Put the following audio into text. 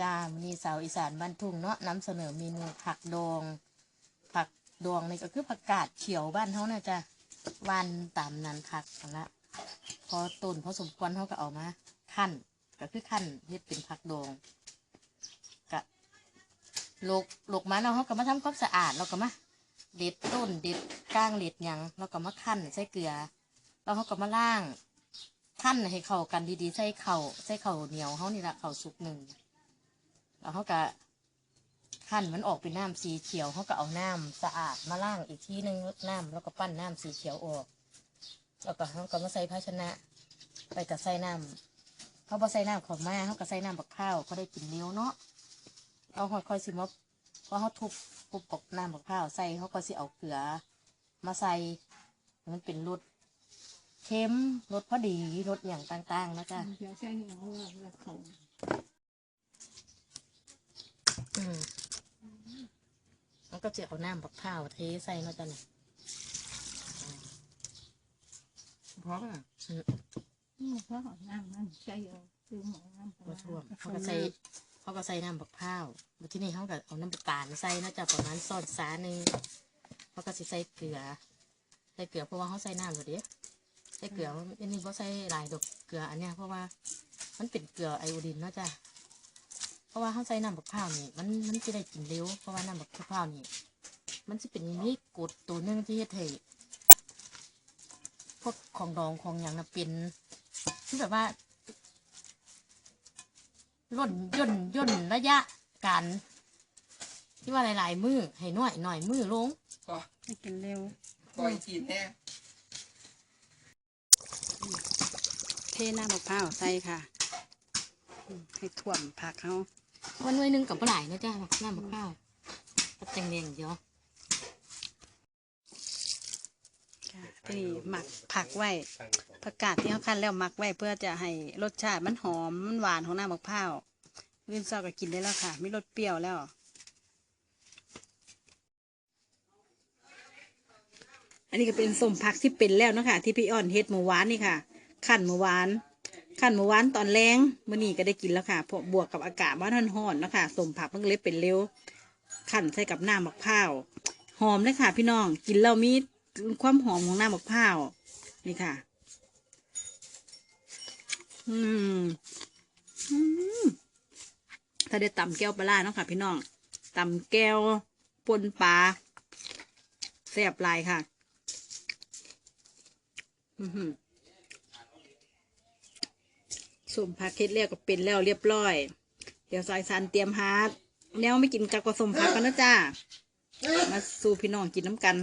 จ้ามีสาวอีสานบ้านทุ่งเนาะนำเสนอเมนูผักดอง ผักดองนี่ก็คือผักกาดเขียวบ้านเขาเนี่ยจ้ะวันตามนั้นคักนั่นละพอต้นพอสมควรเขาก็เอามาขั้นก็คือขั้นเฮ็ดเป็นผักดองกะลกลกมาเนาะเขาก็มาทำความสะอาดแล้วก็มาเด็ดต้นเด็ดก้างเด็ดหยังแล้วก็มาขั้นใส่เกลือแล้วเขาก็มาล่างขั้นให้เข้ากันดีๆ ใส่เข่าใส่เข่าเหนียวเขานี่ละเข่าสุกหนึ่ง แล้วเขาก็ขั้นมันออกเป็นน้ำสีเขียวเขาก็เอาน้ำสะอาดมาล้างอีกทีหนึงน้ำแล้วก็ปั้นน้ำสีเขียวออก แล้วก็เขาก็มาใส่ภาชนะ ไปกับใส่น้ำเขาบอใส่น้ำของแมาเขาก็ใส่น้ำบักข้าวเขาได้กินเลี้ยวเนาะเอาค่อยๆสิมาพอเขาทุบทุบกบน้ำบักข้าวใส่เขาก็สิเอาเกลือ มาใส่มันเป็นรสเค็มรสพอดีรสอย่างต่างๆนะจ๊ะเดี๋ยวใช้เหนียวแล้วเขา อืมมัน ก็จะเอาน้ำบักข้าวเทใส่มาจ้ะเนี่ยเพราะว่าอืมเพราะน้ำมันใช้เอาคือหมอน้ำมาท่วมเขาก็ใส่เขาก็ใส่น้ำบักข้าวมาที่นี่เขาก็เอาน้ำตาลใส่นะจ๊ะประมาณซอนสาหนึ่งเขาก็สิใส่เกลือ ใส่เกลือเพราะว่าเขาใส่น้ำอยู่เดียใส่เกลืออันนี้เพราะใส่หลายดอกเกลืออันเนี้ยเพราะว่ามันเป็นเกลือไอโอดีนเนะจ้ะ เพราะว่าเขาใส่น้ำบักข้าวนี่มันมันจะได้กินเร็วเพราะว่าน้ำบักข้าวนี่มันจะเป็นมีกรดตัวหนึงที่เฮ็ดให้พวกของดองของอย่างน่ะเป็นที่แบบว่าล่นย่นย่นระยะการที่ว่าหลาย ๆ มือให้น้อยหน่อยมือลงก็ให้กินเร็วปล่อยจีนแน่เทน้ำมะพร้าวใส่ค่ะอืมให้ท่วมผักเขา วันน่วยหนึ่งกับปลายนะจ้าน้ำมะพร้าวก็แตงแดงเดียวค่ะที่นี่หมักผักไว้ผักกาดที่เขาคั้นแล้วหมักไว้เพื่อจะให้รสชาติมันหอมมันหวานของหน้ำมะพร้าวรื่นเศร้าก็กินได้แล้วค่ะไม่รสเปรี้ยวแล้วอันนี้ก็เป็นส้มผักที่เป็นแล้วนะคะที่พี่อ้อนเฮ็ดเมื่อวานนี่ค่ะ ขั้นเมื่อวาน ขั้นเมื่อวานตอนแรงมื่อนี้ก็ได้กินแล้วค่ะพบวกกับอากาศว่าท่านห่อนเนะคะสมผักมันเลยเป็นเร็วขั้นใส่กับน้ำมะพร้าวหอมเลยค่ะ พี่น้องกินแล้วมีความหอมของน้ำมะพร้าวนี่ค่ะ อืมถ้าได้ตำแก้วปลาร้าเนาะค่ะ พี่น้องตำแก้วปนปลาแซ่บลายค่ะ อือหือ สุ่มผักเค็ดแล้วก็เป็นแล้วเรียบร้อย เดี๋ยวซอยซันเตรียมฮาร์ดแนวไม่กินกับผสมผักกันนะจ้า มาสู่พี่น้องกินน้ำกัน